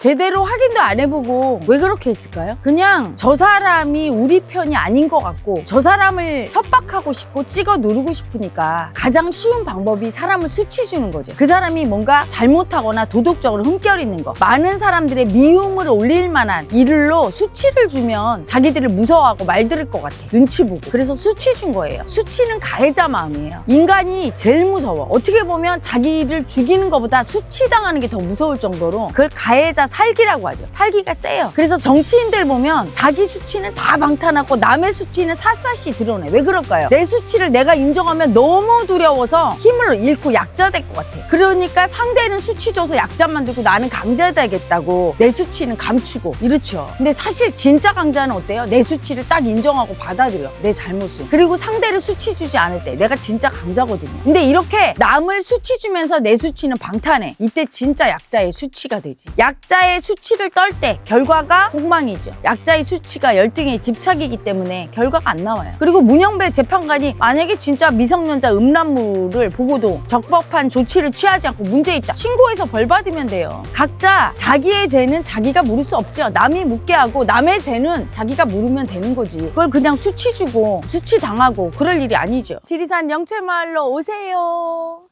제대로 확인도 안 해보고 왜 그렇게 했을까요? 그냥 저 사람이 우리 편이 아닌 것 같고 저 사람을 협박하고 싶고 찍어 누르고 싶으니까 가장 쉬운 방법이 사람을 수치 주는 거죠. 그 사람이 뭔가 잘못하거나 도덕적으로 흠결 있는 거 많은 사람들의 미움을 올릴 만한 일로 수치를 주면 자기들을 무서워하고 말 들을 것 같아. 눈치 보고. 그래서 수치 준 거예요. 수치는 가해자 마음이에요. 인간이 제일 무서워. 어떻게 보면 자기를 죽이는 것보다 수치당하는 게 더 무서울 정도로 그걸 가해자 살기라고 하죠. 살기가 세요. 그래서 정치인들 보면 자기 수치는 다 방탄하고 남의 수치는 샅샅이 드러내. 왜 그럴까요? 내 수치를 내가 인정하면 너무 두려워서 힘을 잃고 약자 될 것 같아. 그러니까 상대는 수치 줘서 약자 만들고 나는 강자 되겠다고 내 수치는 감추고 이렇죠. 근데 사실 진짜 강자는 어때요? 내 수치를 딱 인정하고 받아들여. 내 잘못을. 그리고 상대를 수치 주지 않을 때 내가 진짜 강자거든요. 근데 이렇게 남을 수치 주면서 내 수치는 방탄해. 이때 진짜 약자의 수치가 되지. 약자 의 수치를 떨 때 결과가 폭망이죠. 약자의 수치가 열등에 집착이기 때문에 결과가 안 나와요. 그리고 문영배 재판관이 만약에 진짜 미성년자 음란물을 보고도 적법한 조치를 취하지 않고 문제 있다. 신고해서 벌 받으면 돼요. 각자 자기의 죄는 자기가 물을 수 없죠. 남이 묻게 하고 남의 죄는 자기가 물으면 되는 거지. 그걸 그냥 수치 주고 수치 당하고 그럴 일이 아니죠. 지리산 영채마을로 오세요.